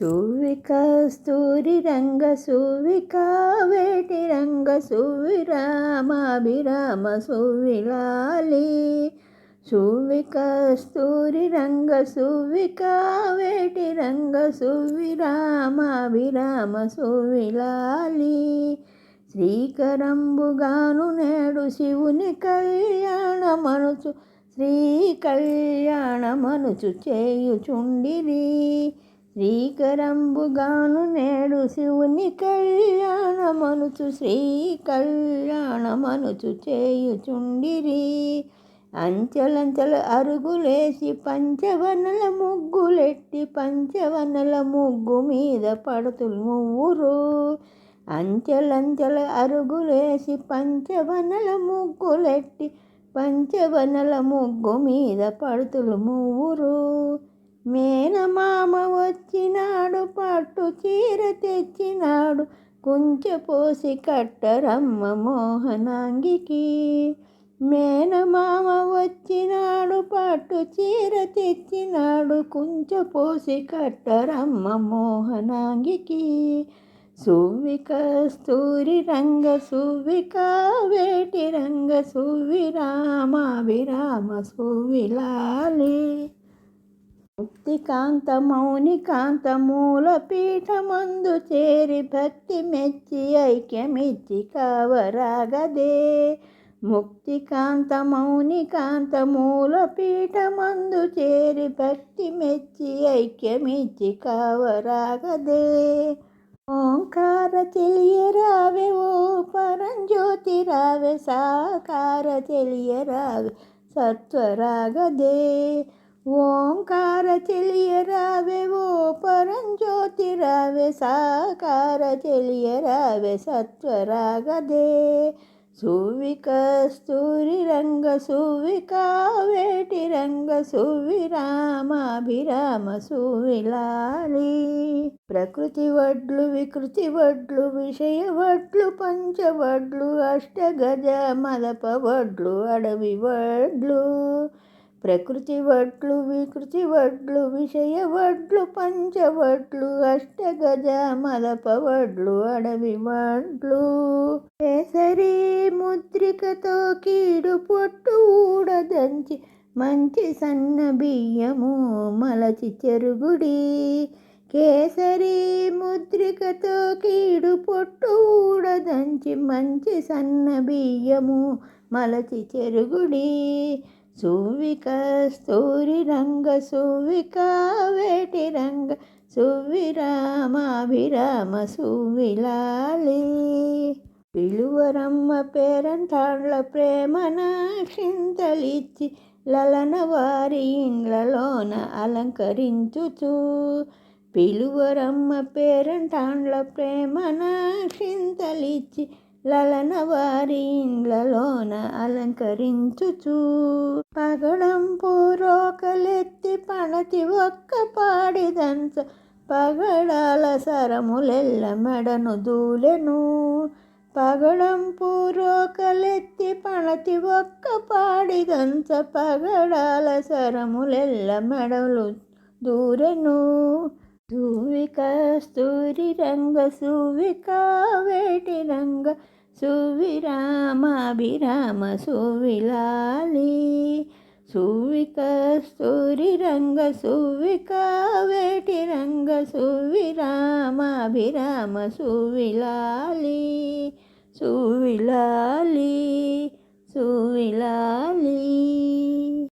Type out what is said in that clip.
సువికస్తూరి రంగ సువిక వేటి రంగ సువిరామాభిరామ సువిలాలి సువికస్తూరి రంగ సువిక వేటి రంగ సువిరామాభిరామ సువిలాలి శ్రీకరంబుగాను నేడు శివుని కళ్యాణమనుచు శ్రీ కళ్యాణమనుచు చేయుచుండిరి. శ్రీకరంబుగాను నేడు శివుని కళ్యాణమనుచు శ్రీ కళ్యాణమనుచు చేయుచుండిరి. అంచెలంచెల అరుగులేసి పంచవనల ముగ్గులెట్టి పంచవనల ముగ్గు మీద పడుతులు మువ్వురు. అంచెలంచెల అరుగులేసి పంచవనల ముగ్గులెట్టి పంచవనల ముగ్గు మీద పడుతులు మువ్వురు. మేనమామ వచ్చినాడు పట్టు చీర తెచ్చినాడు కుంచెపోసి కట్టరమ్మ మోహనాంగికి. మేనమామ వచ్చినాడు పట్టు చీర తెచ్చినాడు కుంచెపోసి కట్టరమ్మ మోహనాంగికి. సువికస్తూరి రంగ సువిక వేటి రంగ సువిరామాభిరామ సువిలాలి ముక్తికాంత మౌనికాంత మూలపీఠమందు చేరి భక్తి మెచ్చి ఐక్యమిచ్చి కావరాగదే. ముక్తికాంత మౌనికాంత మూలపీఠమందు చేరి భక్తి మెచ్చి ఐక్యమిచ్చి కావరాగదే. ఓంకార తెలియరావే ఓ పరంజ్యోతి రావే సాకార తెలియరావే సత్వరాగదే. ఓంకార తెలియరావే ఓ పరంజ్యోతి రావే సాకార తెలియరావే సత్వరాగదే. సువిక సువికస్తూరి రంగ సువిక వేటి రంగ సువిరామాభిరామ సువిలాలి ప్రకృతి వడ్లు వికృతి వడ్లు విషయ వడ్లు పంచవడ్లు అష్టగజ మదప వడ్లు అడవి వడ్లు. ప్రకృతి వడ్లు వికృతి వడ్లు విషయ వడ్లు పంచవడ్లు అష్టగజ మలప వడ్లు అడవి వడ్లు. కేసరి ముద్రికతో కీడు పొట్టు ఊడదంచి మంచి సన్న బియ్యము మలచి చెరుగుడి. కేసరి ముద్రికతో కీడు పొట్టు ఊడదంచి మంచి సన్న బియ్యము మలచి చెరుగుడి. సువికస్తూరి రంగ సువిక వేటి రంగ సువిరామాభిరామ సువిలాలి పిలువరమ్మ పేరంటాళ్ళ ప్రేమ క్షింతలిచ్చి లలన వారి ఇండ్లలోన అలంకరించుచు. పిలువరమ్మ పేరంటాండ్ల ప్రేమన క్షింతలిచ్చి లలన వారి ఇండ్లలోన అలంకరించుచు. పగడం పూరోకలెత్తి పణతి ఒక్క పాడిదంచ పగడాల సరములెల్ల మెడను దూలెను. పగడం పూరోకలెత్తి పణతి ఒక్క పాడిదంచ పగడాల సరములెల్ల మెడలు దూరెను. సువికస్తూరి రంగ సువిక వేటి రంగ సువిరామాభిరామ సువిలాలి సువిక స్తూరి రంగ సువిక వేటి రంగ సువిరామాభిరామ సువిలాలి సువిలాలి సువిలాలి